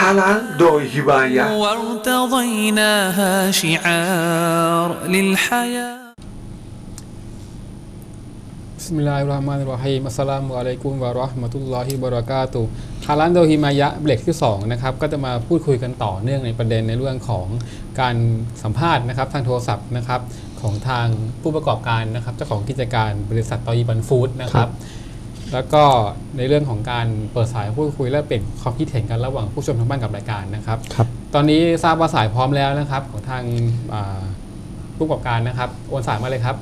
ฮาลานโดยฮิบายะ وارتضيناها شعار للحياه บิสมิลลาฮิรเราะห์มานิรเราะฮีมอัสสลามุอะลัยกุมวะเราะห์มะตุลลอฮิวะบะเราะกาตุฮ์ฮาลันโดฮิมายะเบรกที่2นะครับก็จะมาพูดคุยกันต่อเนื่องในประเด็นในเรื่องของการสัมภาษณ์นะครับทางโทรศัพท์นะครับของทางผู้ประกอบการนะครับเจ้าของกิจการบริษัทตอยีบันฟู้ดนะครับ แล้วก็ในเรื่องของการเปิดสายพูดคุยและเปลี่ยนความคิดเห็นกันระหว่างผู้ชมทางบ้านกับรายการนะครับครับ ตอนนี้ทราบว่าสายพร้อมแล้วนะครับ ของทางอ่าผู้ประกอบการนะครับโอนสายมาเลยครับ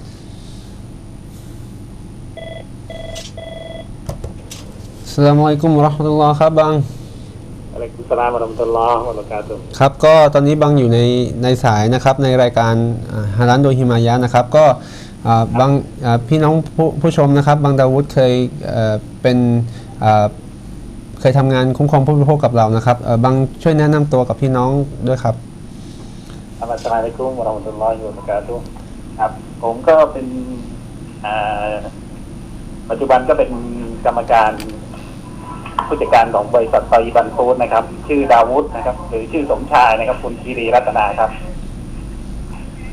สลามอะลัยกุมวะเราะห์มะตุลลอฮ์ครับบังอะลัยกุมสลามวะเราะมะตุลลอฮ์วะบะเราะกาตุฮ์ครับ ก็ตอนนี้บังอยู่ในในสายนะครับในรายการฮารันโดยฮิมายะนะครับ ก็อ่า บางอ่าพี่น้องผู้ผู้ชมนะครับบางดาวุฒเคยเอ่อเป็นอ่าเคยทำงานคุ้มครองผู้บริโภคกับเรานะครับเอ่อบางช่วยแนะนำตัวกับพี่น้องด้วยครับอัสสลามุอะลัยกุมวะเราะมะตุลลอฮ์วะบะเราะกาตุฮ์ครับ ผมก็เป็นอ่าปัจจุบันก็เป็นกรรมการผู้จัดการของบริษัทซอยบันฟูดนะครับ ชื่อดาวุฒนะครับ หรือชื่อสมชายนะครับ คุณคีรีรัตนาครับ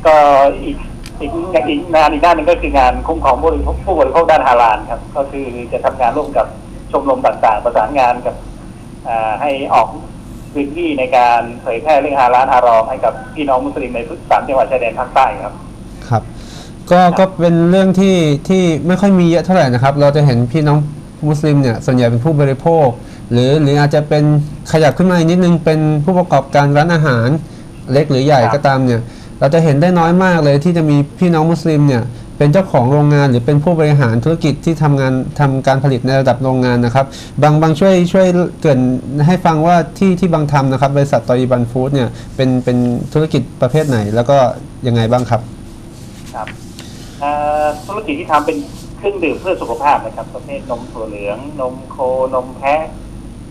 ก็อีก อีกอีกงานอีกด้านหนึ่งก็คืองานคุ้มครองผู้บริโภคผู้บริโภคด้านฮาลาลครับ ก็คือจะทำงานร่วมกับชมรมต่างๆ ประสานงานกับให้ออกพื้นที่ในการเผยแพร่เรื่องฮาลาลฮารอมให้กับพี่น้องมุสลิมในทุกสามจังหวัดชายแดนภาคใต้ครับครับก็ก็เป็นเรื่องที่ที่ไม่ค่อยมีเยอะเท่าไหร่นะครับ เราจะเห็นพี่น้องมุสลิมเนี่ยส่วนใหญ่เป็นผู้บริโภค หรือหรืออาจจะเป็นขยับขึ้นมาอีกนิดนึงเป็นผู้ประกอบการร้านอาหารเล็กหรือใหญ่ก็ตามเนี่ย เราจะเห็นได้น้อยมากเลยที่จะมีพี่น้องมุสลิมเนี่ยเป็นเจ้าของโรงงานหรือเป็นผู้บริหารธุรกิจที่ทำงานทำการผลิตในระดับโรงงานนะครับ บางบางช่วยช่วยเกินให้ฟังว่าที่ที่บางทำนะครับบริษัทตอยีบันฟู้ดเนี่ยเป็นเป็นธุรกิจประเภทไหน แล้วก็ยังไงบ้างครับครับธุรกิจที่ทำเป็นเครื่องดื่มเพื่อสุขภาพนะครับ ประเภทนมถั่วเหลือง นมโคนมแพะ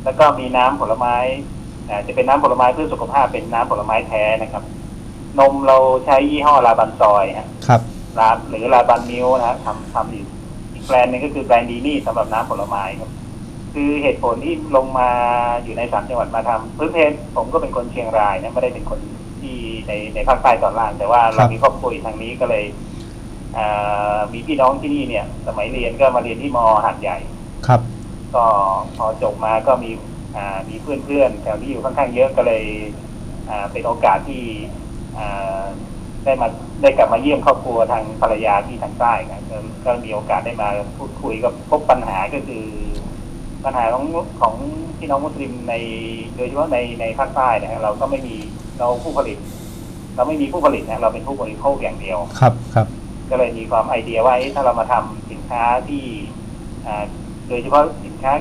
แล้วก็มีน้ำผลไม้จะเป็นน้ำผลไม้เพื่อสุขภาพเป็นน้ำผลไม้แท้นะครับ นมเราใช้ยี่ห้อลาบันซอยฮะครับลาหรือลาบันมิวนะฮะทำทำอีกอีกแบรนด์หนึงก็คือแบรนด์ดีนี่สำหรับน้ำผลไม้ครับ คือเหตุผลที่ลงมาอยู่ในสามจังหวัดมาทำพื้นเพผมก็เป็นคนเชียงรายนะไม่ได้เป็นคนที่ในในภาคใต้ตอนล่าง แต่ว่าเรามีครอบครัวอยู่ทางนี้ก็เลยอ่ามีพี่น้องที่นี่เนี่ย สมัยเรียนก็มาเรียนที่มหาดใหญ่ครับ ก็พอจบมาก็มีอ่ามีเพื่อนเพื่อนๆแถวนี้อยู่ค่อนข้างเยอะก็เลยอ่าเป็นโอกาสที่อ่า ได้มาได้กลับมาเยี่ยมครอบครัวทางภรรยาที่ทางใต้ครับก็ก็มีโอกาสได้มาพูดคุยกับพบปัญหาก็คือ ปัญหาของของพี่น้องมุสลิมในโดยเฉพาะในในภาคใต้นะฮะเราก็ไม่มีเราผู้ผลิต เราไม่มีผู้ผลิตนะเราเป็นผู้บริโภคอย่างเดียวครับครับ ก็เลยมีความไอเดียว่าเอ๊ะถ้าเรามาทำสินค้าที่อ่าโดยเฉพาะสินค้า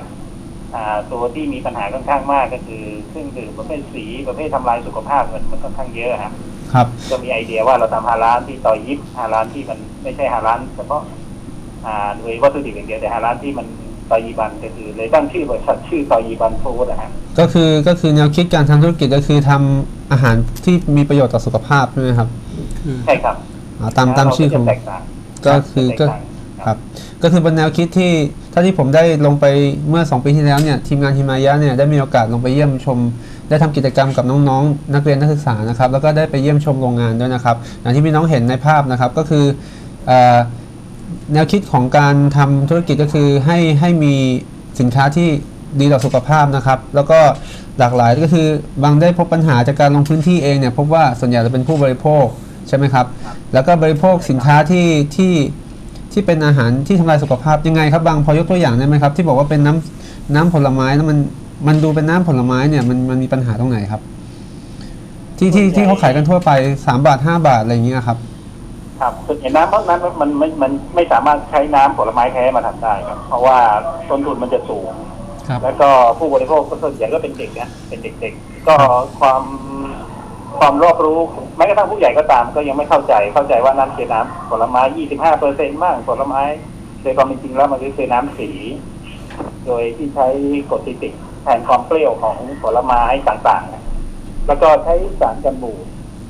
อ่าตัวที่มีปัญหาค่อนข้างมากก็คือเครื่องดื่มประเภทสีประเภททำลายสุขภาพมันมันค่อนข้างเยอะฮะ ครับ ก็มีไอเดียว่าเราทำฮาลานที่ต่อยิบฮาลานที่มันไม่ใช่ฮาลานเฉพาะอ่าโดยวัตถุดิบอย่างเดียวแต่ฮาลานที่มันต่อยีบันก็คือเลยตั้งชื่อบริษัทชื่อต่อยีบันฟู้ดนะฮะก็คือก็คือแนวคิดการทำธุรกิจก็คือทำอาหารที่มีประโยชน์ต่อสุขภาพใช่ไหมครับใช่ครับอ่าตามตามชื่อของเราก็จะแตกต่างก็คือก็แตต่างครับ ก็คือเป็นแนวคิดที่ถ้าที่ผมได้ลงไปเมื่อ 2 ปีที่แล้วเนี่ยทีมงานฮิมายะเนี่ยได้มีโอกาสลงไปเยี่ยมชม ได้ทำกิจกรรมกับน้องๆ นักเรียนนักศึกษานะครับ แล้วก็ได้ไปเยี่ยมชมโรงงานด้วยนะครับ อย่างที่พี่น้องเห็นในภาพนะครับก็คือแนวคิดของการทำธุรกิจก็คือให้ให้มีสินค้าที่ดีต่อสุขภาพนะครับ แล้วก็หลากหลายก็คือบางได้พบปัญหาจากการลงพื้นที่เองเนี่ยพบว่าส่วนใหญ่จะเป็นผู้บริโภคใช่ไหมครับ แล้วก็บริโภคสินค้าที่ที่ที่เป็นอาหารที่ทำลายสุขภาพยังไงครับบางพอยกตัวอย่างได้ไหมครับ ที่บอกว่าเป็นน้ำน้ำผลไม้แล้วมัน มันดูเป็นน้ำผลไม้เนี่ยมันมันมีปัญหาตรงไหนครับ ที่ที่ที่เขาขายกันทั่วไป3บาท5บาทอะไรอย่างเงี้ยครับ ครับส่วนใหญ่น้ำพวกนั้นมันมันมันไม่สามารถใช้น้ำผลไม้แท้มาทำได้ครับ เพราะว่าต้นทุนมันจะสูง ครับ แล้วก็ผู้บริโภคก็ส่วนใหญ่ก็เป็นเด็กนะเป็นเด็กๆ ก็ความความรอบรู้แม้กระทั่งผู้ใหญ่ก็ตาม ก็ยังไม่เข้าใจเข้าใจว่าน้ำคือน้ำผลไม้25เปอร์เซ็นต์บ้างผลไม้โดยความเป็นจริงแล้วมันก็คือน้ำสี โดยที่ใช้กรดซิตริก แทนความเปรี้ยวของผลไม้ต่างๆนะแล้วก็ใช้สารกันบูด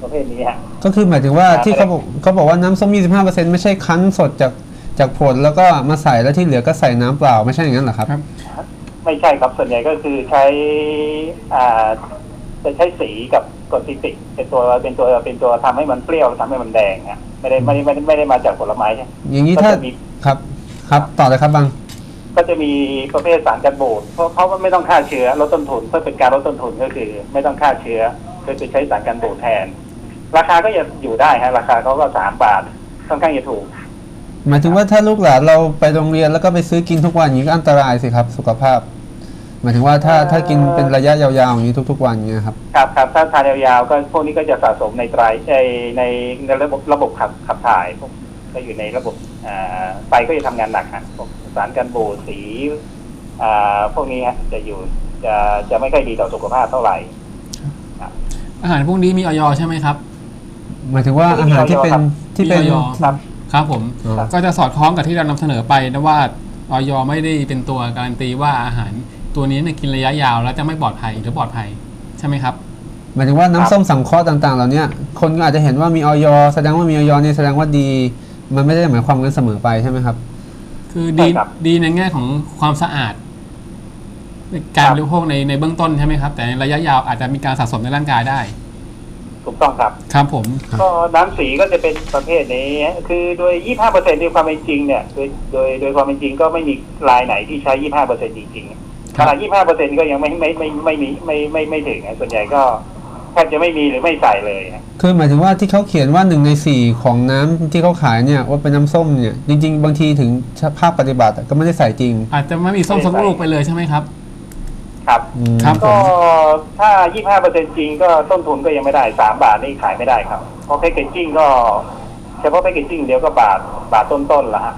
ประเภทนี้ฮะก็คือหมายถึงว่าครับที่เขาบอกเขาบอกว่าน้ำส้ม 25%ไม่ใช่คั้นสดจากจากผลแล้วก็มาใส่แล้วที่เหลือก็ใส่น้ำเปล่าไม่ใช่อย่างนั้นเหรอครับครับไม่ไม่ใช่ครับส่วนใหญ่ก็คือใช้อ่าจะใช้สีกับกรดซิตริกเป็นตัวเป็นตัวเป็นตัวทำให้มันเปรี้ยวทำให้มันแดงฮะไม่ได้ไม่ได้ไม่ได้ไม่ได้มาจากผลไม้ใช่อย่างนี้ก็ถ้าจะมีครับ ครับต่อเลยครับบัง ก็จะมีประเภทสารกันบูดเพราะเพราะว่าไม่ต้องฆ่าเชื้อลดต้นทุนเพื่อเป็นการลดต้นทุนก็คือ ไม่ต้องฆ่าเชื้อก็คือใช้สารกันบูดแทน ราคาก็ยังอยู่ได้ฮะราคาเขาก็สามบาทค่อนข้างจะถูกหมายถึงว่าถ้าลูกหลานเราไปโรงเรียนแล้วก็ไปซื้อกินทุกวันอย่างนี้ก็อันตรายสิครับ สุขภาพ หมายถึงว่าถ้าเอ่อถ้ากินเป็นระยะยาวๆอย่างนี้ทุก ๆ วันเงี้ยครับครับครับถ้าทานยาวๆก็พวกนี้ก็จะสะสมในไตรในในในระบบระบบขับขับถ่ายพวกก็อยู่ในระบบอ่าไตก็จะทำงานหนักฮะพวก สารกันบูดสีอ่าพวกนี้ฮะจะอยู่จะจะไม่ค่อยดีต่อสุขภาพเท่าไหร่ อาหารพวกนี้มีออยใช่ไหมครับ หมายถึงว่าอาหารที่เป็นที่เป็นมีออยครับครับผมอ๋อก็จะสอดคล้องกับที่เรานำเสนอไปนะว่าออยไม่ได้เป็นตัวการันตีว่าอาหารตัวนี้เนี่ยกินระยะยาวแล้วจะไม่ปลอดภัยหรือปลอดภัยใช่ไหมครับหมายถึงว่าน้ำส้มสังเคราะห์ต่าง ๆ เหล่าเนี้ยคนก็อาจจะเห็นว่ามีออยแสดงว่ามีออยเนี่ยแสดงว่าดี มันไม่ได้หมายความกันเสมอไปใช่ไหมครับ คือดีใช่ครับ ดีในแง่ของความสะอาดในการบริโภคในในเบื้องต้นใช่ไหมครับ แต่ในระยะยาวอาจจะมีการสะสมในร่างกายได้ ถูกต้องครับ ครับผมครับก็น้ำสีก็จะเป็นประเภทนี้ คือโดย 25เปอร์เซ็นต์ในความเป็นจริงเนี่ย โดย โดย โดยความเป็นจริงก็ไม่มีรายไหนที่ใช้ 25เปอร์เซ็นต์จริงๆขนาด25เปอร์เซ็นต์ก็ยังไม่ไม่ไม่ไม่มีไม่ไม่ไม่ถึงอะส่วนใหญ่ก็ แทบจะไม่มีหรือไม่ใส่เลยอะคือหมายถึงว่าที่เขาเขียนว่าหนึ่งในสี่ของน้ำที่เขาขายเนี่ยว่าเป็นน้ำส้มเนี่ยจริง ๆ บางทีถึงภาพปฏิบัติอะก็ไม่ได้ใส่จริง อาจจะไม่มีส้มสักลูกไปเลยใช่ไหมครับ ครับอืมครับก็ถ้า25เปอร์เซ็นต์จริงก็ต้นทุนก็ยังไม่ได้3บาทนี่ขายไม่ได้ครับเพราะแพคเกจจิ้งก็เฉพาะแพคเกจจิ้งเดียวก็บาทบาทต้นๆละฮะ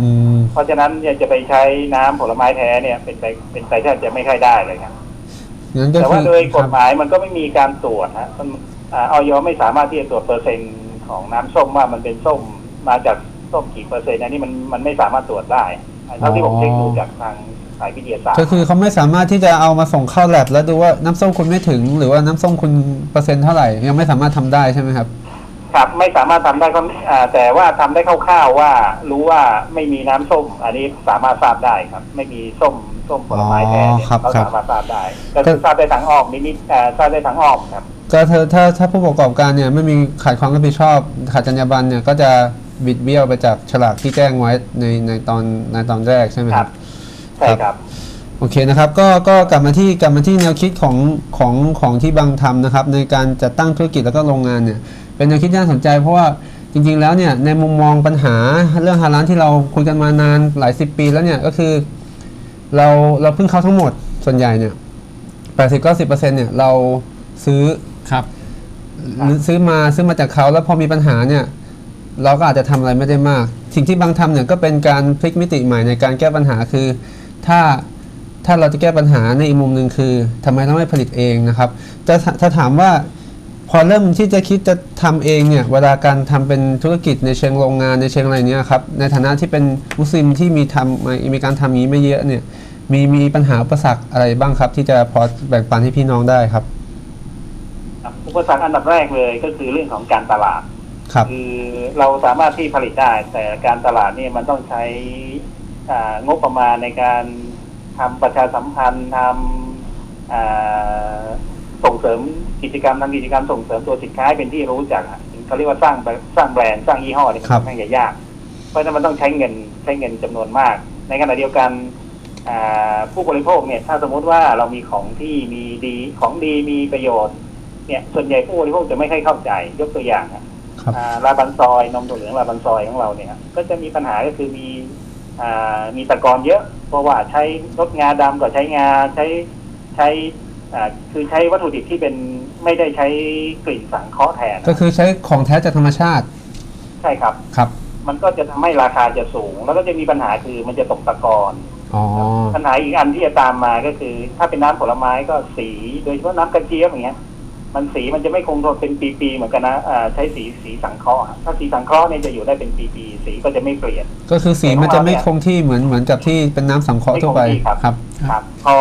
อืมเพราะฉะนั้นเนี่ยจะไปใช้น้ำผลไม้แท้เนี่ยเป็นไปเป็นไปแทบจะไม่ค่อยได้เลยครับ งั้นก็แต่คืว่าอโดยกฎหครับมายมันก็ไม่มีการตรวจฮะมันอ่าออยไม่สามารถที่จะตรวจเปอร์เซ็นต์ของน้ำส้มว่ามันเป็นส้มมาจากส้มกี่เปอร์เซ็นต์อันนี้มันมันไม่สามารถตรวจได้เท่าที่ผมเช็คดูจากทางสายวิทยาศาสตร์ ก็คือเขาไม่สามารถที่จะเอามาส่งเข้าแลบแล้วดูว่าน้ำส้มคุณไม่ถึง หรือว่าน้ำส้มคุณเปอร์เซ็นต์เท่าไหร่ยังไม่สามารถทำได้ใช่ไหมครับ ครับไม่สามารถทำได้ก็อ่าแต่ว่าทำได้คร่าวๆว่า รู้ว่าไม่มีน้ำส้ม อันนี้สามารถทราบได้ครับ ไม่มีส้มส้มผลไม้แท้เนี่ยอ๋อครับเขาครับสามารถทราบได้ก็คือทราบได้ทางอ้อมนิดๆอ่าทราบได้ทางอ้อมครับก็เธอถ้าถ้าผู้ประกอบการเนี่ยไม่มีขาดความรับผิดชอบขาดจรรยาบรรณเนี่ยก็จะบิดเบี้ยวไปจากฉลากที่แจ้งไว้ในในตอนในตอนแรกใช่ไหมครับใช่ครับโอเคนะครับก็ก็กลับมาที่กลับมาที่แนวคิดของของของที่บางทำนะครับ ในการจัดตั้งธุรกิจแล้วก็โรงงานเนี่ย เป็นแนวคิดที่น่าสนใจ เพราะว่าจริง ๆ แล้วเนี่ยในมุมมองปัญหาเรื่องฮาลานที่เราคุยกันมานานหลายสิบปีแล้วเนี่ยก็คือ เราเราเพิ่งเข้าทั้งหมดส่วนใหญ่เนี่ยแปดสิบเก้าสิบเปอร์เซ็นต์เนี่ยเราซื้อครับหรือซื้อมาซื้อมาจากเขาแล้วพอมีปัญหาเนี่ยเราก็อาจจะทำอะไรไม่ได้มาก สิ่งที่บางทำเนี่ยก็เป็นการพลิกมิติใหม่ในการแก้ปัญหาคือ ถ้าถ้าเราจะแก้ปัญหาในอีกมุมหนึ่งคือทำไมเราไม่ผลิตเองนะครับจะถ้าถามว่า พอเริ่มที่จะคิดจะทำเองเนี่ยเวลาการทำเป็นธุรกิจในเชิงโรงงานในเชิงอะไรเนี่ยครับในฐานะที่เป็นมุสลิมที่มีทำมีการทำอย่างนี้ไม่เยอะเนี่ยมีมีปัญหาอุปสรรคอะไรบ้างครับ ที่จะพอแบ่งปันให้พี่น้องได้ครับครับอุปสรรคอันดับแรกเลยก็คือเรื่องของการตลาดครับคือเราสามารถที่ผลิตได้ แต่การตลาดเนี่ยมันต้องใช้อ่างบประมาณในการทำประชาสัมพันธ์ทำอ่า ส่งเสริมกิจกรรมทำกิจกรรมส่งเสริมตัวสินค้าให้เป็นที่รู้จักอะเขาเรียกว่าสร้างแบรนด์สร้างแบรนด์สร้างยี่ห้อเนี่ยมันครับค่อนข้างจะยาก เพราะฉะนั้นมันต้องใช้เงินใช้เงินจำนวนมาก ในขณะเดียวกันอ่าผู้บริโภคเนี่ยถ้าสมมุติว่าเรามีของที่มีดีของดีมีประโยชน์เนี่ยส่วนใหญ่ผู้บริโภคจะไม่ค่อยเข้าใจยกตัวอย่างนะครับอ่าลาบันซอยนมถั่วเหลืองลาบันซอยของเราเนี่ย ก็จะมีปัญหาก็คือมีอ่ามีตะกอนเยอะ เพราะว่าใช้รถงาดำก็ใช้งาใช้ใช้อ่า คือใช้วัตถุดิบที่เป็นไม่ได้ใช้กลิ่นสังเคราะห์แทน ก็คือใช้ของแท้จากธรรมชาติ ใช่ครับครับ มันก็จะทำให้ราคาจะสูง แล้วก็จะมีปัญหาคือมันจะตกตะกอนอ๋อปัญหาอีกอันที่จะตามมาก็คือ ถ้าเป็นน้ำผลไม้ก็สีโดยเฉพาะน้ำกระเจี๊ยบอย่างเงี้ย มันสีมันจะไม่คงทนเป็นปีๆเหมือนกันนะอ่าใช้สีสีสังเคราะห์อะถ้าสีสังเคราะห์เนี่ยจะอยู่ได้เป็นปีๆสีก็จะไม่เปลี่ยน ก็คือสีมันจะไม่คงที่เหมือนเหมือนกับที่เป็นน้ำสังเคราะห์ทั่วไปไม่คงที่ครับครับ ครับ พอ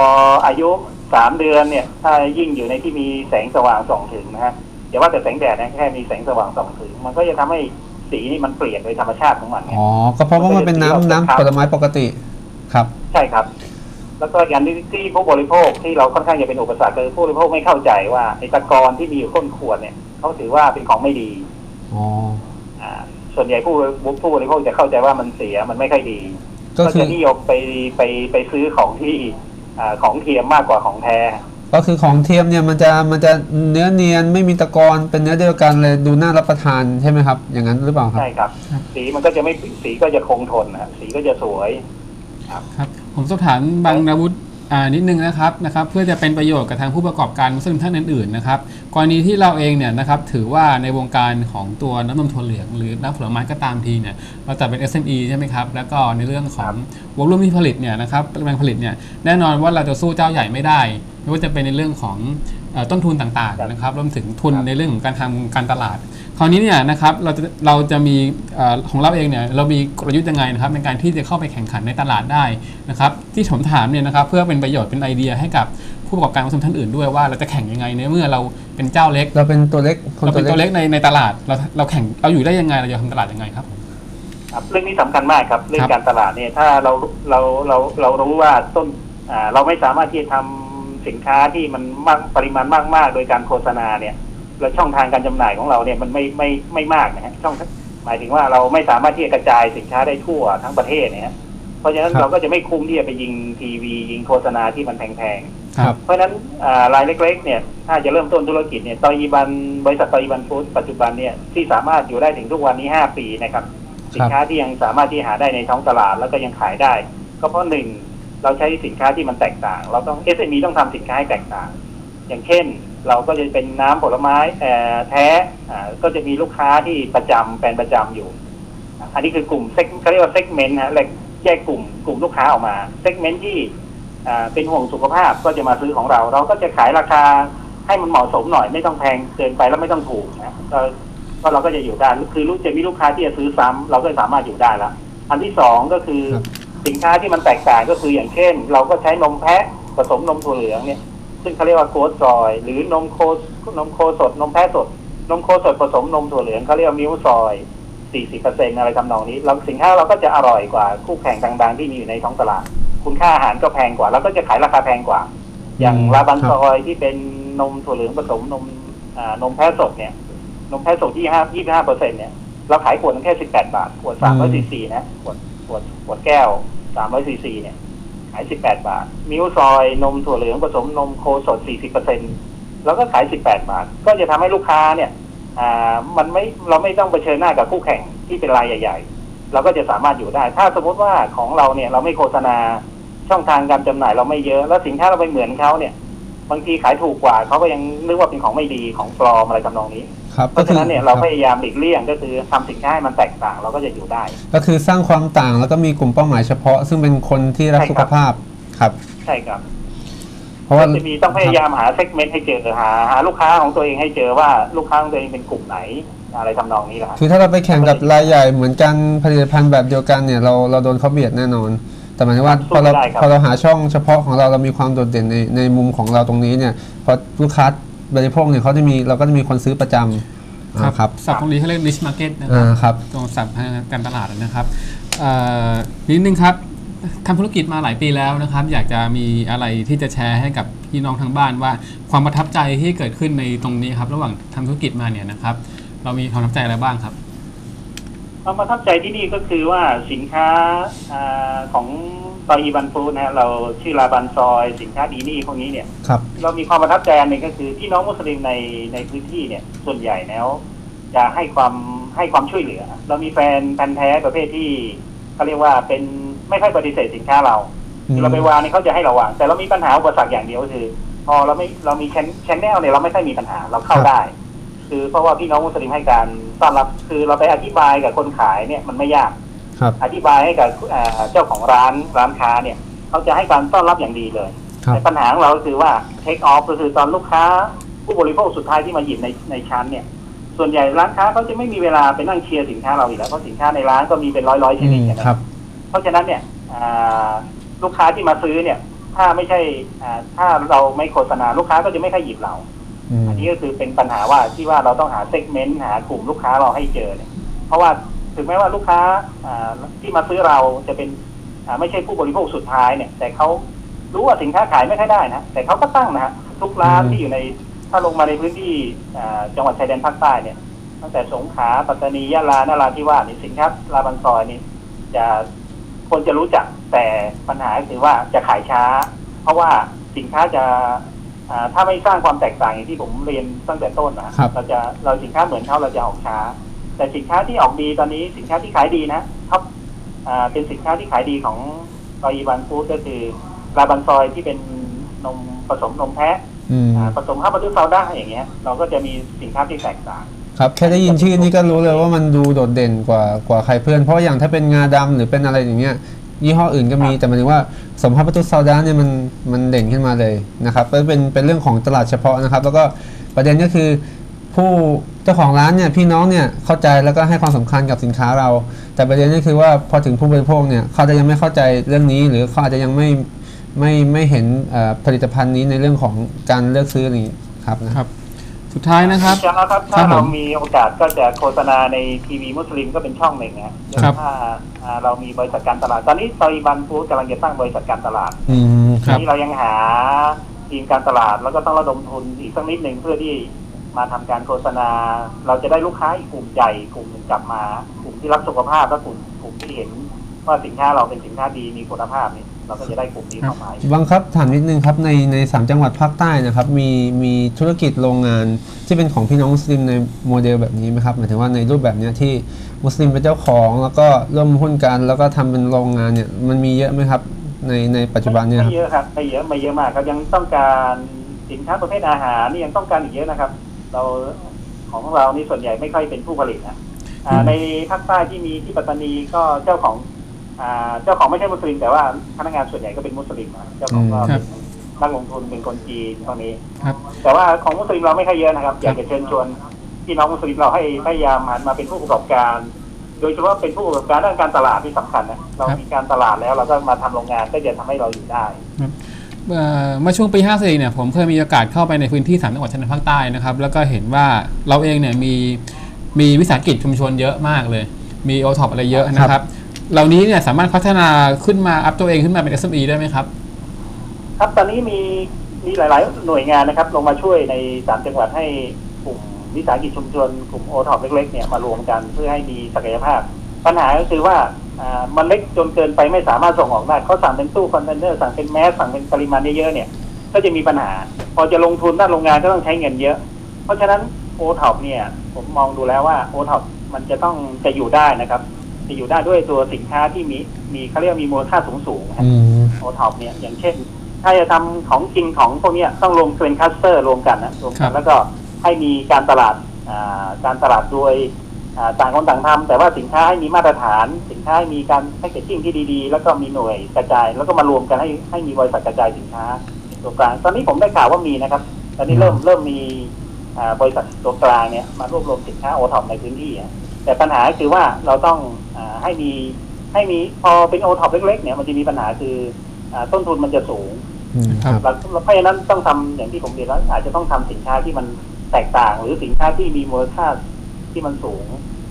อายุ สามเดือนเนี่ยถ้ายิ่งอยู่ในที่มีแสงสว่างส่องถึงนะฮะอย่าว่าแต่แสงแดดนะแค่มีแสงสว่างส่องถึง มันก็จะทำให้สีนี่มันเปลี่ยนโดยธรรมชาติของมันไงอ๋อก็เพราะว่ามันเป็นน้ำน้ำผลไม้ปกติครับ ใช่ครับ แล้วก็อย่างที่ที่ผู้บริโภคที่เราค่อนข้างจะเป็นอุปสรรคคือผู้บริโภคไม่เข้าใจว่าไอ้ตะกอนที่มีอยู่ก้นขวดเนี่ยเขาถือว่าเป็นของไม่ดีอ๋ออ่าส่วนใหญ่ผู้ผู้บริโภคจะเข้าใจว่ามันเสียมันไม่ค่อยดี ก็คือจะนิยมไปไปไปซื้อของที่ อ่าของเทียมมากกว่าของแท้ ก็คือของเทียมเนี่ยมันจะมันจะเนื้อเนียนไม่มีตะกอนเป็นเนื้อเดียวกันเลยดูน่ารับประทานใช่ไหมครับ อย่างนั้นหรือเปล่าครับ ใช่ครับ สีมันก็จะไม่สีก็จะคงทนนะสีก็จะสวย ครับ ผมสอบถามบางนาวุฒิอ่า นิดนึงนะครับนะครับเพื่อจะเป็นประโยชน์กับทางผู้ประกอบการมุสลิมท่านอื่นๆนะครับกรณีที่เราเองเนี่ยนะครับถือว่าในวงการของตัวน้ำนมถั่วเหลืองหรือน้ำผลไม้ก็ตามทีเนี่ยเราจัดเป็น SME ใช่ไหมครับแล้วก็ในเรื่องของวงลุ่มที่ผลิตเนี่ยนะครับแรงผลิตเนี่ยแน่นอนว่าเราจะสู้เจ้าใหญ่ไม่ได้ไม่ว่าจะเป็นในเรื่องของ ต้นทุนต่างๆนะครับรวมถึงทุนในเรื่องของการทำการตลาด คราวนี้เนี่ยนะครับเราจะเราจะมีเอ่อของเราเองเนี่ยเรามีกลยุทธ์ยังไงนะครับในการที่จะเข้าไปแข่งขันในตลาดได้นะครับที่ผมถามเนี่ยนะครับเพื่อเป็นประโยชน์เป็นไอเดียให้กับผู้ประกอบการผสมท่านอื่นด้วยว่าเราจะแข่งยังไงในเมื่อเราเป็นเจ้าเล็ก เราเป็นตัวเล็กคนเราเป็นตัวเล็กในในตลาดเราเราแข่งเราอยู่ได้ยังไงเราจะทำตลาดยังไงครับผมครับเรื่องนี้สำคัญมากครับเรื่อครังบการตลาดเนี่ยถ้าเราเราเราเรารู้ว่าต้นอ่าเราไม่สามารถที่จะทำ สินค้าที่มันมากปริมาณมาก ๆ โดยการโฆษณาเนี่ยแล้วช่องทางการจำหน่ายของเราเนี่ยมันไม่ไม่ไม่มากนะฮะช่องหมายถึงว่าเราไม่สามารถที่จะกระจายสินค้าได้ทั่วทั้งประเทศเนี่ยฮะเพราะฉะนั้นครับเราก็จะไม่คุ้มที่จะไปยิงทีวียิงโฆษณาที่มันแพงๆครับเพราะฉะนั้นอ่ารายเล็ก ๆ เนี่ย ถ้าจะเริ่มต้นธุรกิจเนี่ยตออีบันบริษัทตออีบันฟู้ดปัจจุบันเนี่ยที่สามารถอยู่ได้ถึงทุกวันนี้5ปีนะครับ สินค้าที่ยังสามารถที่หาได้ในท้องตลาดแล้วก็ยังขายได้ ก็เพราะหนึ่ง เราใช้สินค้าที่มันแตกต่าง เราต้อง SME ต้องทำสินค้าให้แตกต่าง อย่างเช่น เราก็จะเป็นน้ำผลไม้แท้ก็จะมีลูกค้าที่ประจำแฟนประจำอยู่ อันนี้คือกลุ่มเซกเขาเรียกว่าเซกเมนต์นะแยกกลุ่มกลุ่มลูกค้าออกมาเซกเมนต์ที่เป็นห่วงสุขภาพก็จะมาซื้อของเรา เราก็จะขายราคาให้มันเหมาะสมหน่อยไม่ต้องแพงเกินไปแล้วไม่ต้องถูกนะก็เราก็จะอยู่ได้คือลูกจะมีลูกค้าที่จะซื้อซ้ำเราก็สามารถอยู่ได้ละอันที่สองก็คือ สินค้าที่มันแตกต่างก็คืออย่างเช่น เราก็ใช้นมแพะผสมนมถั่วเหลืองเนี่ย ซึ่งเขาเรียกว่าโคซอย หรือนมโคนมโคสดนมแพะสด นมโคสดผสมนมถั่วเหลืองเขาเรียกว่ามิลซอย40%อะไรทำนองนี้เราสินค้าเราก็จะอร่อยกว่าคู่แข่งดังๆที่มีอยู่ในท้องตลาด คุณค่าอาหารก็แพงกว่า แล้วก็จะขายราคาแพงกว่า อย่างลาบันซอยที่เป็นนมถั่วเหลืองผสมนมอ่านมแพะสดเนี่ย นมแพะสดที่ห้ายี่ห้าเปอร์เซ็นต์เนี่ย เราขายขวดแค่สิบแปดบาท ขวดสามร้อยซีซีนะ ขวด ขวดขวดแก้วสามร้อยซีซีเนี่ยขายสิบแปดบาท มิลซอยนมถั่วเหลืองผสมนมโคสดสี่สิบเปอร์เซ็นแล้วก็ขายสิบแปดบาท ก็จะทำให้ลูกค้าเนี่ย อ่า มันไม่เราไม่ต้องเผชิญหน้ากับคู่แข่งที่เป็นรายใหญ่ ๆ เราก็จะสามารถอยู่ได้ ถ้าสมมติว่าของเราเนี่ย เราไม่โฆษณาช่องทางการจำหน่ายเราไม่เยอะ แล้วสินค้าเราไปเหมือนเขาเนี่ย บางทีขายถูกกว่าเขาก็ยังนึกว่าเป็นของไม่ดีของปลอมอะไรทำนองนี้ ครับเพราะฉะนั้นเนี่ยเราคพบยายามหลีกเลี่ยงก็คือทำสินค้าให้มันแตกต่างเราก็จะอยู่ได้ ก็คือสร้างความต่างแล้วก็มีกลุ่มเป้าหมายเฉพาะ ซึ่งเป็นคนที่รักใช่สุคขรับภาพครับ ใช่ครับ เพราะว่าจะมีต้องพยายามหาเซกเมนต์ให้เจอหาหาลูกค้าของตัวเองให้เจอว่าลูกค้าของตัวเองเป็นกลุ่มไหนอะไรทำนองนี้แหละครับคือถ้าเราไปแข่งกับรายใหญ่เหมือนกันผลิตภัณฑ์แบบเดียวกันเนี่ยเราเราโดนเขาเบียดแน่นอน แต่หมายถึงว่าครับพอเราสู้ไม่ได้ครับพอเราหาช่องเฉพาะของเราเรามีความโดดเด่นในในมุมของเราตรงนี้เนี่ยพอลูกค้า บริโภคเนี่ยเขาจะมีเราก็จะมีคนซื้อประจำอ่าครับศัพท์ตรงนี้เขาเรียก niche market นะคอ่ารับครับ ตรงศัพท์ทางการตลาดนะครับเอ่อนิดนึงครับทำธุรกิจมาหลายปีแล้วนะครับ อยากจะมีอะไรที่จะแชร์ให้กับพี่น้องทางบ้านว่า ความประทับใจที่เกิดขึ้นในตรงนี้ครับ ระหว่างทำธุรกิจมาเนี่ยนะครับ เรามีความประทับใจอะไรบ้างครับ ความประทับใจที่นี่ก็คือว่าสินค้าอาของ ตออีบันฟูนะฮะเราชื่อลาบันซอยสินค้าดีนี่พวกนี้เนี่ยครับ เรามีความประทับใจอันหนึ่งก็คือพี่น้องมุสลิมในในพื้นที่เนี่ย ส่วนใหญ่แล้ว จะให้ความให้ความช่วยเหลือ เรามีแฟนพันธ์แท้ประเภทที่เขาเรียกว่าเป็นไม่ค่อยปฏิเสธสินค้าเราอืมเราไปวางนี่เขาจะให้เราวางแต่เรามีปัญหาอุปสรรคอย่างเดียวก็คือพอเราไม่เรามีแชนแนลเนี่ยเราไม่ค่อยมีปัญหาเราเข้าได้ คือเพราะว่าพี่น้องมุสลิมให้การต้อนรับคือเราไปอธิบายกับคนขายเนี่ยมันไม่ยากครับ อธิบายให้กับเอ่อเจ้าของร้านร้านค้าเนี่ยเขาจะให้การต้อนรับอย่างดีเลยครับแต่ปัญหาของเราก็คือว่าเทคออฟก็คือตอนลูกค้าผู้บริโภคสุดท้ายที่มาหยิบในในชั้นเนี่ย ส่วนใหญ่ร้านค้าเขาจะไม่มีเวลาไปนั่งเชียร์สินค้าเราอีกแล้วเพราะสินค้าในร้านก็มีเป็นร้อยร้อยๆชอืนิดมใช่ไหมครับ เพราะฉะนั้นเนี่ยอ่าลูกค้าที่มาซื้อเนี่ย ถ้าไม่ใช่อ่าถ้าเราไม่โฆษณาลูกค้าก็จะไม่ค่อยหยิบเราอืมอันนี้ก็คือเป็นปัญหาว่าที่ว่าเราต้องหาเซกเมนต์หากลุ่มลูกค้าเราให้เจอเนี่ยเพราะว่า ถึงแม้ว่าลูกค้าอ่าที่มาซื้อเราจะเป็นอ่าไม่ใช่ผู้บริโภคสุดท้ายเนี่ย แต่เขารู้ว่าสินค้าขายไม่ค่อยได้นะแต่เขาก็ตั้งนะฮะทุกร้านอืมที่อยู่ในถ้าลงมาในพื้นที่อ่าจังหวัดชายแดนภาคใต้เนี่ยตั้งแต่สงขลาปัตตานียะลานราธิวาสนี่สินค้าลาบันซอยนี่จะคนจะรู้จักแต่ปัญหาคือว่าจะขายช้า เพราะว่าสินค้าจะอ่าถ้าไม่สร้างความแตกต่างอย่างที่ผมเรียนตั้งแต่ต้นนะครับเราจะเราสินค้าเหมือนเขาเราจะออกช้า แต่สินค้าที่ออกดีตอนนี้สินค้าที่ขายดีนะท็อปอ่าเป็นสินค้าที่ขายดีของซอยอีบันฟูดก็คือลาบันซอยที่เป็นนมผสมนมแพะอืมอ่าผสมข้าวบัตเตอร์ซาวด้าอย่างเงี้ย เราก็จะมีสินค้าที่แตกต่างครับแค่ได้ยินชื่อนี่ก็รู้เลยว่ามันดูโดดเด่นกว่ากว่าใครเพื่อนเพราะอย่างถ้าเป็นงาดำหรือเป็นอะไรอย่างเงี้ยยี่ห้ออื่นก็มีครับแต่หมายถึงว่าสมภาพประตูซาวดาเนี่ยมันมันเด่นขึ้นมาเลยนะครับก็เป็นเป็นเรื่องของตลาดเฉพาะนะครับ แล้วก็ประเด็นก็คือผู้ เจ้าของร้านเนี่ยพี่น้องเนี่ยเข้าใจแล้วก็ให้ความสำคัญกับสินค้าเรา แต่ประเด็นก็คือว่าพอถึงผู้บริโภคเนี่ยเขาจะยังไม่เข้าใจเรื่องนี้ หรือเขาอาจจะยังไม่ไม่ไม่เห็นเอ่อผลิตภัณฑ์นี้ในเรื่องของการเลือกซื้ออะไรอย่างนี้ครับนะครับ สุดท้ายนะครับใช่แล้วครับครัถ้าบผมเรามีโอกาสก็จะโฆษณาในทีวีมุสลิมก็เป็นช่องหนึ่งนะครับถ้าอ่าเรามีบริษัทการตลาด ตอนนี้ซอยบันฟูดกำลังจะตั้งบริษัทการตลาดอืมคครัรับบนี่เรายังหาทีมการตลาดแล้วก็ต้องระดมทุนอีกสักนิดหนึ่งเพื่อที่ มาทำการโฆษณา เราจะได้ลูกค้าอีกกลุ่มใหญ่กลุ่มหนึ่งกลับมา กลุ่มที่รักสุขภาพและกลุ่มกลุ่มที่เห็นว่าสินค้าเราเป็นสินค้าดีมีคุณภาพนี่เราก็จะได้กลุ่มนี้เข้ามาบังครับถามนิดนึงครับในในสามจังหวัดภาคใต้นะครับ มีมีธุรกิจโรงงานที่เป็นของพี่น้องมุสลิมในโมเดลแบบนี้ไหมครับหมายถึงว่าในรูปแบบเนี้ยที่มุสลิมเป็นเจ้าของ แล้วก็ร่วมหุ้นกัน แล้วก็ทำเป็นโรงงานเนี่ยมันมีเยอะไหมครับ ในในปัจจุบันเนี่ยคไม่รับเยอะครับไม่เยอะไม่เยอะมากครับยังต้องการสินค้าประเภทอาหารนี่ยังต้องการอีกเยอะนะครับ เราของเรานี่ส่วนใหญ่ไม่ค่อยเป็นผู้ผลิตนะอ่าอืมในภาคใต้ที่มีที่ปัตตานีก็เจ้าของอ่าเจ้าของไม่ใช่มุสลิมแต่ว่าพนักงานส่วนใหญ่ก็เป็นมุสลิมนะเจ้าของก็ครัเป็บนนักลงทุนเป็นคนจีนตรงนี้ครับแต่ว่าของมุสลิมเราไม่ค่อยเยอะนะครับ อยากจะเชิญชวนพี่น้องมุสลิมเราให้พยายามหันมาเป็นผู้ประกอบการ โดยเฉพาะเป็นผู้ประกอบการด้านการตลาดที่สำคัญนะเราครับมีการตลาดแล้วเราก็มาทำโรงงานก็จะทำให้เราอยู่ได้ เอ่อเมื่อช่วงปี 54เนี่ยผมเคยมีโอกาสเข้าไปในพื้นที่สามจังหวัดชายแดนภาคใต้นะครับ แล้วก็เห็นว่าเราเองเนี่ยมีมีวิสาหกิจชุมชนเยอะมากเลย มีโอท็อปอะไรเยอะนะครับ เหล่านี้เนี่ยสามารถพัฒนาขึ้นมาอัพตัวเองขึ้นมาเป็น SME ได้ไหมครับ ครับตอนนี้มีมีหลาย ๆ หน่วยงานนะครับ ลงมาช่วยในสามจังหวัดให้กลุ่มวิสาหกิจชุมชนกลุ่มโอท็อปเล็ก ๆ เนี่ยมารวมกันเพื่อให้มีศักยภาพ ปัญหาก็คือว่าอ่ามันเล็กจนเกินไปไม่สามารถส่งออกได้เขาสั่งเป็นตู้คอนเทนเนอร์สั่งเป็นแมสสั่งเป็นปริมาณเยอะๆเนี่ย ก็จะมีปัญหา พอจะลงทุนด้านโรงงานก็ต้องใช้เงินเยอะ เพราะฉะนั้นโอท็อปเนี่ย ผมมองดูแล้วว่าโอท็อปมันจะต้องจะอยู่ได้นะครับ จะอยู่ได้ด้วยตัวสินค้าที่มีมีเขาเรียกว่ามีมูลค่าสูงๆนะครับอืมโอท็อปเนี่ยอย่างเช่น ถ้าจะทำของจริงของพวกเนี้ยต้องรวมเป็นคัสเตอร์รวมกันนะรวมครักันบแล้วก็ให้มีการตลาดอ่าการตลาดโดยอ่า ต่างคนต่างทำแต่ว่าสินค้าให้มีมาตรฐาน สินค้าให้มีการแพคเกจจิ้งที่ดีๆ แล้วก็มีหน่วยกระจาย แล้วก็มารวมกันให้ให้มีบริษัทกระจายสินค้าตัวกลาง ตอนนี้ผมได้ข่าวว่ามีนะครับ ตอนนี้เริ่มเริ่มมีอ่าบริษัทตัวกลางเนี่ยมารวบรวมสินค้าโอท็อปในพื้นที่อะแต่ปัญหาคือว่าเราต้องอาให้มีให้มีพอเป็นโอท็อปเล็ก ๆ เนี่ยมันจะมีปัญหาคืออาต้นทุนมันจะสูงอืมครับเราเพราะฉะนั้นต้องทำอย่างที่ผมเรียนแล้วอาจจะต้องทำสินค้าที่มันแตกต่าง หรือสินค้าที่มีมูลค่า ที่มันสูง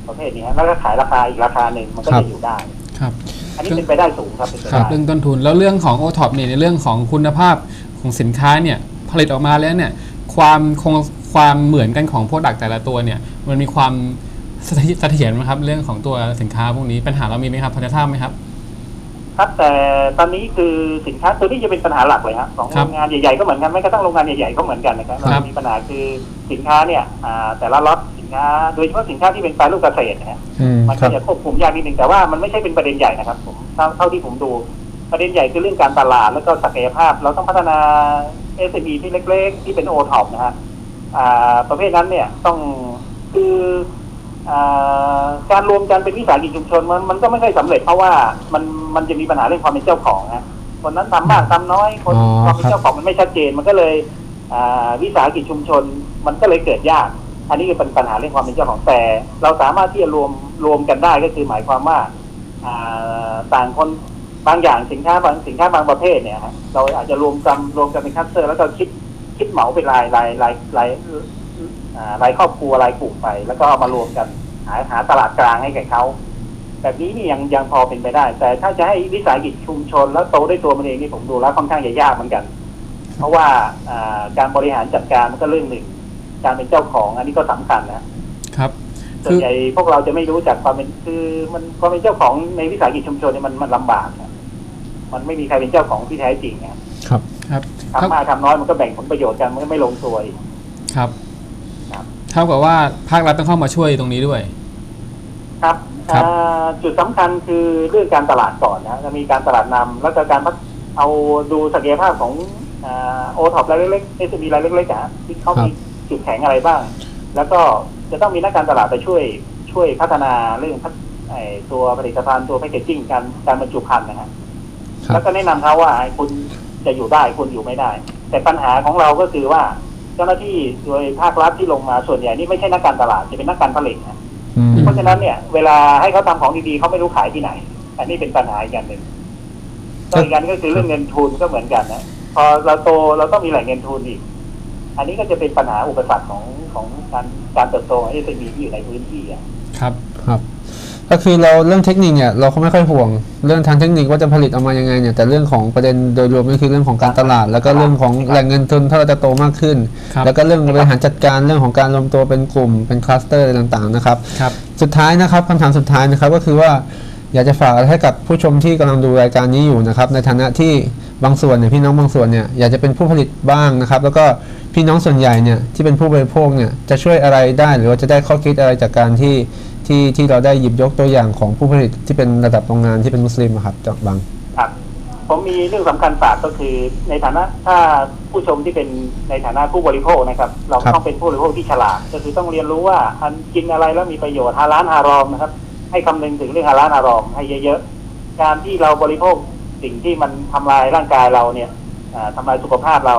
ประเภทนี้ฮะแล้วก็ขายราคาอีกราคาหนึ่งมันก็ครับจะอยู่ได้ครับอันนี้เป็นไปได้สูงครับเป็นไปครับได้เรื่องต้นทุนแล้วเรื่องของ o t o p เนี่ยในเรื่องของคุณภาพของสินค้าเนี่ยผลิตออกมาแล้วเนี่ยความคงความเหมือนกันของโปรดักต์แต่ละตัวเนี่ยมันมีความเสถีเสถียรไหมครับเรื่องของตัวสินค้าพวกนี้ปัญหาเรามีไหมครับพอจะทราบไหมครับ ครับแต่ตอนนี้คือสินค้าตัวนี้จะเป็นปัญหาหลักเลยฮะของครัโรบงงานใหญ่ๆก็เหมือนกันไม่กระทั่งโรงงานใหญ่ๆก็เหมือนกันนะครับครับเรามีปัญหาคือสินค้าเนี่ยอ่าแต่ละล็อตสินค้า โดยเฉพาะสินค้าที่เป็นแปรรูปเกษตรนะฮะอืมมันคก็รับจะควบคุมยากนิดนึงแต่ว่ามันไม่ใช่เป็นประเด็นใหญ่นะครับผมเท่าเท่าที่ผมดูประเด็นใหญ่คือเรื่องการตลาดแล้วก็ศักยภาพ เราต้องพัฒนา SME ที่เล็ก ๆ ที่เป็นโอท็อปนะฮะอ่าประเภทนั้นเนี่ยต้องคืออ่า การรวมกันเป็นวิสาหกิจชุมชนมันมันก็ไม่ค่อยสำเร็จเพราะว่ามันมันจะมีปัญหาเรื่องความเป็นเจ้าของนะคนนั้นทำมากทำน้อยคนอ๋อความเป็นครับ เจ้าของมันไม่ชัดเจน มันก็เลยอ่าวิสาหกิจชุมชน มันก็เลยเกิดยาก อันนี้คือเป็นปัญหาเรื่องความเป็นเจ้าของแต่ เราสามารถที่จะรวมรวมกันได้ก็คือหมายความว่าอ่าต่างคนบางอย่างสินค้าบางสินค้าบางประเภทเนี่ยฮะเราอาจจะรวมกันรวมกันเป็นคัสเตอร์แล้วก็คิดคิดเหมาเป็นรายรายรายรายอ่า รายครอบครัวรายกลุ่มไป แล้วก็เอามารวมกันหาหาตลาดกลางให้แก่เขาแบบนี้นี่ยังยังพอเป็นไปได้ แต่ถ้าจะให้วิสาหกิจชุมชน แล้วโตด้วยตัวมันเองนี่ผมดูแล้วค่อนข้างจะยากเหมือนกัน เพราะว่าอ่าการบริหารจัดการมันก็เรื่องหนึ่ง การเป็นเจ้าของอันนี้ก็สำคัญนะครับส่วนใหญ่พวกเราจะไม่รู้จักความเป็นคือมันความเป็นเจ้าของในวิสาหกิจชุมชนเนี่ยมันมันลำบากอะมันไม่มีใครเป็นเจ้าของที่แท้จริงอะครับ ครับเท่าทำมากทำน้อยมันก็แบ่งผลประโยชน์กันมันก็ไม่ลงตัวอีกครับครับ เท่ากับว่าภาครัฐต้องเข้ามาช่วยตรงนี้ด้วย ครับครับอ่าจุดสำคัญคือเรื่องการตลาดก่อนนะจะมีการตลาดนำแล้วก็การพัฒเอาดูศักยภาพของโอท็อปรายเล็กๆเอสบีรายเล็กๆอะที่เขามีจุดแข็งอะไรบ้าง แล้วก็จะต้องมีนักการตลาดไปช่วยช่วยพัฒนาเรื่องพัฒไอ้ตัวผลิตภัณฑ์ตัวแพคเกจจิ้งการการบรรจุภัณฑ์นะฮะครับแล้วก็แนะนำเขาว่าคุณจะอยู่ได้คุณอยู่ไม่ได้ แต่ปัญหาของเราก็คือว่า เจ้าหน้าที่โดยภาครัฐที่ลงมาส่วนใหญ่นี่ไม่ใช่นักการตลาดจะเป็นนักการผลิตนะอืมเพราะฉะนั้นเนี่ย เวลาให้เขาทำของดีๆเขาไม่รู้ขายที่ไหน อันนี้เป็นปัญหาอีกอย่างหนึ่งก็อีกอย่างก็คือเรื่องเงินทุนก็เหมือนกันนะพอเราโตเราต้องมีแหล่งเงินทุนอีก อันนี้ก็จะเป็นปัญหาอุปสรรคของของการการเติบโตของเอสมีที่อยู่ในพื้นที่อะครับครับ ก็คือเราเรื่องเทคนิคเนี่ยเราก็ไม่ค่อยห่วงเรื่องทางเทคนิคว่าจะผลิตออกมายังไงเนี่ยแต่เรื่องของประเด็นโดยรวมก็คือเรื่องของการตลาด แล้วก็เรื่องของแหล่งเงินทุนถ้าเราจะโตมากขึ้นครับแล้วก็เรื่องบริหารจัดการเรื่องของการรวมตัวเป็นกลุ่มเป็นคลัสเตอร์อะไรต่างๆนะครับครับสุดท้ายนะครับคำถามสุดท้ายนะครับก็คือว่าอยากจะฝากอะไรให้กับผู้ชมที่กำลังดูรายการนี้อยู่นะครับในฐานะที่บางส่วนเนี่ยพี่น้องบางส่วนเนี่ยอยากจะเป็นผู้ผลิตบ้างนะครับ แล้วก็พี่น้องส่วนใหญ่เนี่ยที่เป็นผู้บริโภคเนี่ยจะช่วยอะไรได้ หรือว่าจะได้ข้อคิดอะไรจากการที่ ที่ที่เราได้หยิบยกตัวอย่างของผู้ผลิตที่เป็นระดับโรงงานที่เป็นมุสลิมอะครับจากบางครับผมมีเรื่องสำคัญฝากก็คือ ในฐานะถ้าผู้ชมที่เป็นในฐานะผู้บริโภคนะครับ เราครับต้องเป็นผู้บริโภคที่ฉลาด ก็คือต้องเรียนรู้ว่าอันกินอะไรแล้วมีประโยชน์ฮาลานฮารอมนะครับ ให้คำนึงถึงเรื่องฮาลานฮารอมให้เยอะๆการที่เราบริโภคสิ่งที่มันทำลายร่างกายเราเนี่ยอ่าทำลายสุขภาพเรา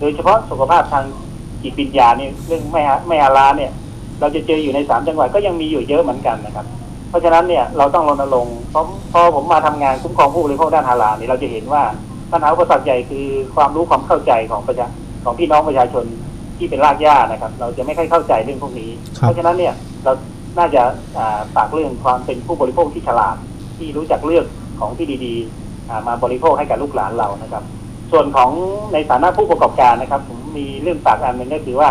โดยเฉพาะสุขภาพทางจิตวิญญาณนี่เรื่องไม่ฮะไม่ฮาลาลเนี่ย เราจะเจออยู่ในสามจังหวัดก็ยังมีอยู่เยอะเหมือนกันนะครับ เพราะฉะนั้นเนี่ยเราต้องรณรงค์เพราะพอผมมาทำงานคุ้มครองผู้บริโภคด้านฮาลาลเนี่ยเราจะเห็นว่าปัญหาอุปสรรคใหญ่คือความรู้ความเข้าใจของประชาของพี่น้องประชาชนที่เป็นรากหญ้านะครับ เราจะไม่ค่อยเข้าใจเรื่องพวกนี้ครับเพราะฉะนั้นเนี่ยเราน่าจะอ่าฝากเรื่องความเป็นผู้บริโภคที่ฉลาด ที่รู้จักเลือกของที่ดีๆอ่ามาบริโภคให้กับลูกหลานเรานะครับ ส่วนของในฐานะผู้ประกอบการนะครับ ผมมีเรื่องฝากอันหนึ่งก็คือว่า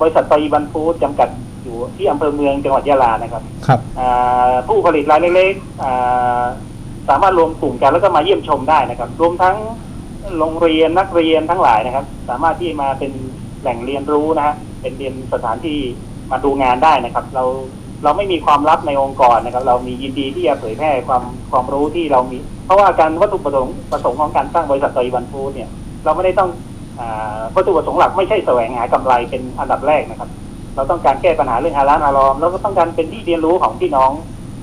บริษัทตอีบันฟูดจำกัดอยู่ที่อำเภอเมืองจังหวัดยะลานะครับครับอ่าผู้ผลิตรายเล็กๆอ่าสามารถรวมกลุ่มกันแล้วก็มาเยี่ยมชมได้นะครับ รวมทั้งโรงเรียนนักเรียนทั้งหลายนะครับ สามารถที่มาเป็นแหล่งเรียนรู้นะฮะเป็นเรียนสถานที่มาดูงานได้นะครับ เราเราไม่มีความลับในองค์กรนะครับ เรามียินดีที่จะเผยแพร่ความความรู้ที่เรามี เพราะว่าการวัตถุประสงค์ประสงค์ของการสร้างบริษัทตอีวันฟูดเนี่ย เราไม่ได้ต้องอา วัตถุประสงค์หลักไม่ใช่แสวงหากำไรเป็นอันดับแรกนะครับ เราต้องการแก้ปัญหาเรื่องฮาลาลฮารอมแล้วก็ต้องการเป็นที่เรียนรู้ของพี่น้อง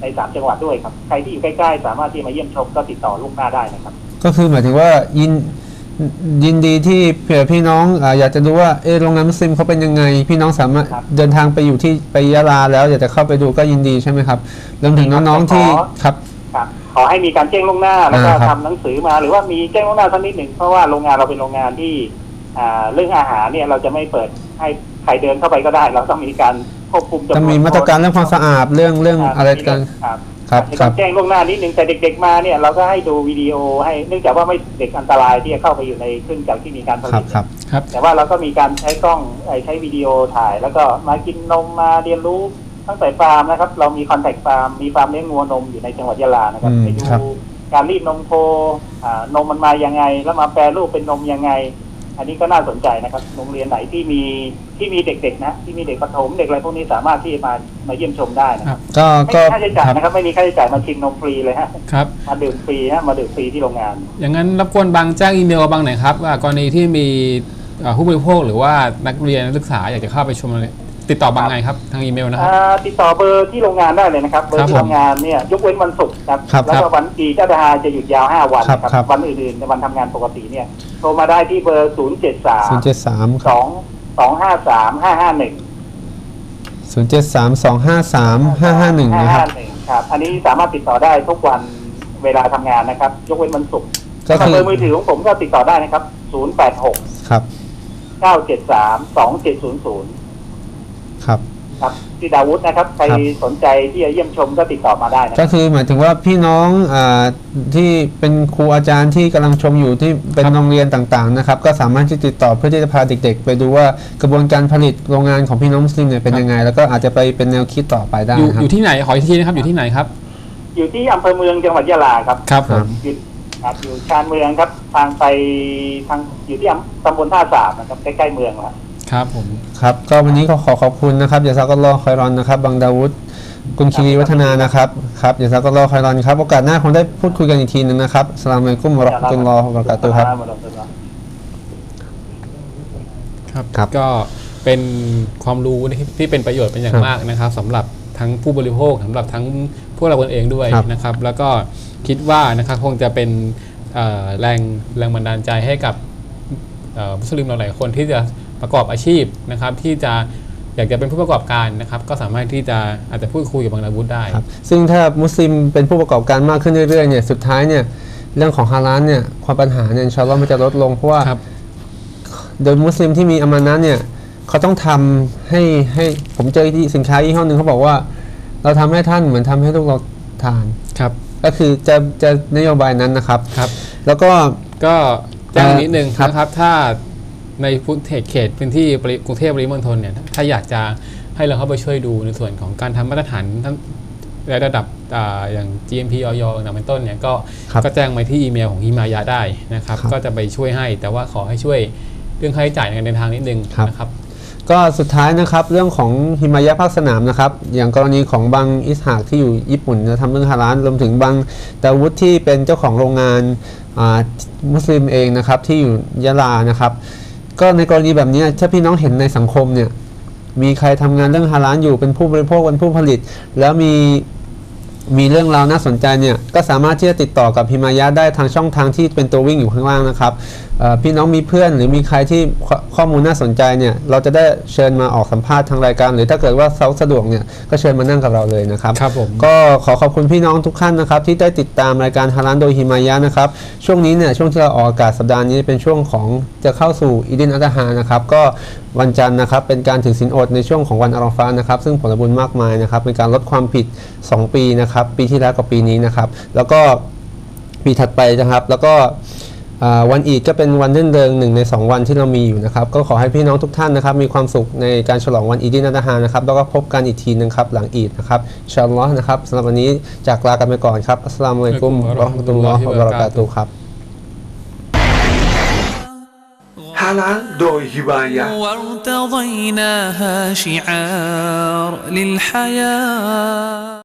ในสามจังหวัดด้วยครับ ใครที่อยู่ใกล้ๆ สามารถที่มาเยี่ยมชมก็ติดต่อลูกหน้าได้นะครับ ก็คือหมายถึงว่ายินยินดีที่เผื่อพี่น้องอาอยากจะดูว่าเออโรงงานมุสลิมเขาเป็นยังไง พี่น้องสามารถครับเดินทางไปอยู่ที่ไปยะลาแล้วอยากจะเข้าไปดูก็ยินดีใช่ไหมครับรวมถึงน้องๆที่ขอครับครับขอให้มีการแจ้งล่วงหน้าแล้วก็อ่าครับทำหนังสือมาหรือว่ามีแจ้งล่วงหน้าสักนิดหนึ่งเพราะว่าโรงงานเราเป็นโรงงานที่อ่า เรื่องอาหารเนี่ยเราจะไม่เปิดให้ใครเดินเข้าไปก็ได้ เราต้องมีการควบคุมจำนวนจะมีมาตรการเรื่องความสะอาดเรื่องเรื่องอะไรกันครับครับจะคต้รัอบงแจ้งล่วงหน้านิดนึงแต่เด็ก ๆมาเนี่ยเราก็ให้ดูวิดีโอให้เนื่องจากว่าไม่เด็กอันตรายที่จะเข้าไปอยู่ในเครื่องจักรที่มีการผคลิรับตครับครับแต่ว่าเราก็มีการใช้กล้องเอ่อใช้วิดีโอถ่าย แล้วก็มากินนมมาเรียนรู้ตั้งแต่ฟาร์มนะครับ เรามีคอนแทคฟาร์มมีฟาร์มเลี้ยงงัวนมอยู่ในจังหวัดยะลานะครับอืมไปดูครับการรีดนมโคอ่านมมันมายังไง แล้วมาแปรรูปเป็นนมยังไง อันนี้ก็น่าสนใจนะครับโรงเรียนไหนที่มีที่มีเด็กๆนะที่มีเด็กประถมเด็กอะไรพวกนี้สามารถที่จะมามาเยี่ยมชมได้นะคครัรับบก็ไม่ก็มีค่าใช้จ่ายครับนะครับไม่มีค่าใช้จ่ายมาชิมนมฟรีเลยฮะครับมาดื่มฟรีฮะมาดื่มฟรีที่โรงงาน อย่างนั้นรบกวนบางแจ้งอีเมลกับบางหน่อยครับว่ากรณีที่มีเอ่อผู้บริโภคหรือว่านักเรียนนักศึกษาอยากจะเข้าไปชมอะไรติดต่อบางไงครับทางอีเมลนะครับอ่าติดต่อเบอร์ที่โรงงานได้เลยนะครับเบอครัร์บที่ผมทำงานเนี่ยยกเว้นวันศุกร์ครับครับแล้วคก็รับวันอีเจ้าดาจะหยุดยาว 5 วันครับนะครับครับวันอื่นๆในวันทำงานปกติเนี่ย โทรมาได้ที่เบอร์0 7ศูนย์3เจ็ดสาม2 2 5 3 5 5 1ศูนย์เจ็ดสามสองห้าสามห้าห้าหนึ่งนะครับ551ครับ อันนี้สามารถติดต่อได้ทุกวันเวลาทำงานนะครับ ยกเว้นวันศุกร์ก็คือเบอร์มือถือของผมก็ติดต่อได้นะครับ0 8 6ครับ9 7 3 2 7 0 0ครับ ครับที่ดาวุฒนะครับใครครับสนใจที่จะเยี่ยมชมก็ติดต่อมาได้นะคก็รับคือหมายถึงว่าพี่น้องอาที่เป็นครูอาจารย์ที่กำลังชมอยู่ที่เป็นโรงเรียนต่างๆนะครับ ก็สามารถที่ติดต่อเพื่อที่จะพาเด็ก ๆ ไปดูว่ากระบวนการผลิตโรงงานของพี่น้องมุสลิมเนี่ยเป็นยังไง แล้วก็อาจจะไปเป็นแนวคิดต่อไปได้อยู่นะครัอบยู่ที่ไหนขออีกทีนะครับอยู่ที่ไหนครับ อยู่ที่อำเภอเมืองจังหวัดยะลาครับครับผมอยู่ครับอยู่ชานเมืองครับทางไปทางอยู่ที่อำตำบลท่าสาบนะครับใกล้ๆเมืองครับ ครับผมครับก็วันนี้ก็ขอขอบคุณนะครับอย่าซักก็รอคอยรอนนะครับ บังดาวุฒกุลคีรีวัฒนานะครับครับอย่าซักก็รอคอยรอนครับโอกาสหน้าคงได้พูดคุยกันอีกทีหนึงนะครับสลามอะลัยกุมวะเราะห์มะตุลลอฮ์วะบะเราะกาตุฮ์ครับครับครับ ก็เป็นความรู้ที่ที่เป็นประโยชน์เป็นอย่างครับมากนะครับสำหรับทั้งผู้บริโภคสำหรับทั้งพวกเราคนเองด้วยครับนะครับ แล้วก็คิดว่านะครับคงจะเป็นเอ่อแรงแรงบันดาลใจให้กับเอ่อมุสลิมเราหลายคนที่จะ ประกอบอาชีพนะครับที่จะอยากจะเป็นผู้ประกอบการนะครับก็สามารถที่จะอาจจะพูดคุยกับบางนาวุธได้ครับซึ่งถ้ามุสลิมเป็นผู้ประกอบการมากขึ้นเรื่อยๆเนี่ยสุดท้ายเนี่ยเรื่องของฮาลาลเนี่ยความปัญหาเนี่ยอินชาอัลลอฮ์มันจะลดลงเพราะว่าครับโดยมุสลิมที่มีอามานะเนี่ยเขาต้องทำให้ให้ผมเจอที่สินค้ายี่ห้อหนึ่งเขาบอกว่า เราทำให้ท่านเหมือนทำให้ลูกเราทานครับก็คือจะจะนโยบายนั้นนะครับครับ แล้วก็ก็แจ้งเอ่อนิดนึงครับนะครับถ้า ในพื้นที่เขตพื้นที่ปริกรุงเทพปริมณฑลเนี่ยถ้าอยากจะให้เราเข้าไปช่วยดูในส่วนของการทำมาตรฐานทั้งในระดับอ่าอย่าง GMP ออยต่างๆเป็นต้นเนี่ยก็ครับก็แจ้งมาที่อีเมลของฮิมายาได้นะครับครับ ก็จะไปช่วยให้แต่ว่าขอให้ช่วยเรื่องค่าใช้จ่ายในการเดินทางนิดนึงครับนะครับ ก็สุดท้ายนะครับเรื่องของฮิมายะภาคสนามนะครับ อย่างกรณีของบังอิสฮากที่อยู่ญี่ปุ่นจะทำเรื่องฮาลาลรวมถึงบังดาวุฒที่เป็นเจ้าของโรงงานอ่ามุสลิมเองนะครับที่อยู่ยะลานะครับ ก็ในกรณีแบบนี้ถ้าพี่น้องเห็นในสังคมเนี่ยมีใครทำงานเรื่องฮาลาลอยู่เป็นผู้บริโภคเป็นผู้ผลิต แล้วมีมีเรื่องราวน่าสนใจเนี่ยก็สามารถที่จะติดต่อกับพิมายะได้ทางช่องทางที่เป็นตัววิ่งอยู่ข้างล่างนะครับ พี่น้องมีเพื่อนหรือมีใครที่ข้อข้อมูลน่าสนใจเนี่ยเราจะได้เชิญมาออกสัมภาษณ์ทางรายการ หรือถ้าเกิดว่าเขาสะดวกเนี่ยก็เชิญมานั่งกับเราเลยนะครับครับผมก็ขอขอบคุณพี่น้องทุกท่านนะครับที่ได้ติดตามรายการฮารันโดยฮิมายะนะครับช่วงนี้เนี่ยช่วงที่เราออกอากาศสัปดาห์นี้เป็นช่วงของจะเข้าสู่อีดินอัตฮานะครับก็วันจันทร์นะครับเป็นการถือศีลอดในช่วงของวันอาราฟานะครับซึ่งผลบุญมากมายนะครับเป็นการลดความผิด 2 ปีนะครับปีที่แล้วกับปีนี้นะครับแล้วก็ปีถัดไปนะครับแล้วก็อ่า วันอีดก็เป็นวันเรื่นเริงหนึ่งใน 2 วันที่เรามีอยู่นะครับ ก็ขอให้พี่น้องทุกท่านนะครับ มีความสุขในการฉลองวันอีดินอัตฮานะครับ แล้วก็พบกันอีกทีหนึงครับ หลังอีดนะครับอินชาอัลลอฮ์นะครับสำหรับวันนี้จากลากันไปก่อนครับ อัสสลามุอะลัยกุมวะเราะห์มะตุลลอฮ์วะบะเราะกาตุฮ์ครับ ฮาลาลโดยฮิบายะ وارتضيناها شعار للحياة